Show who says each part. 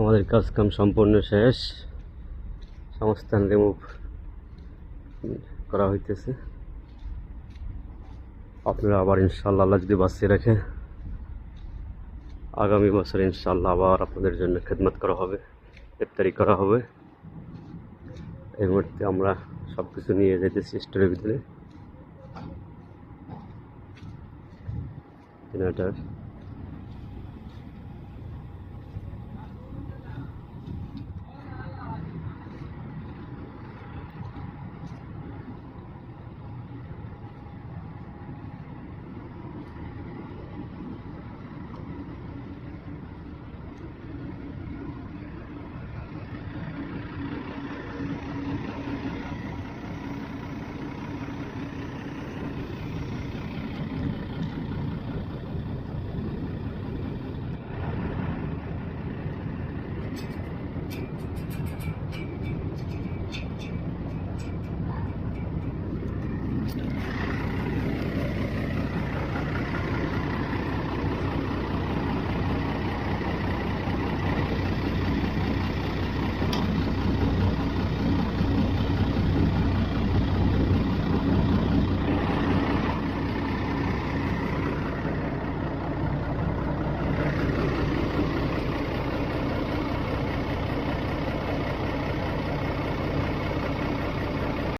Speaker 1: আমাদের কাজকাম সম্পূর্ণ শেষ। সংস্থান রিমুভ করা হইতেছে। আপনারা আবার ইনশাল্লাহ আল্লাহ যদি বাঁচিয়ে রাখে আগামী বছর ইনশাল্লাহ আবার আপনাদের জন্য খেদমত করা হবে ইফতারি করা হবে। এই মুহূর্তে আমরা সব কিছু নিয়ে যেতেছি স্টোরের ভিতরে। জেনারেটার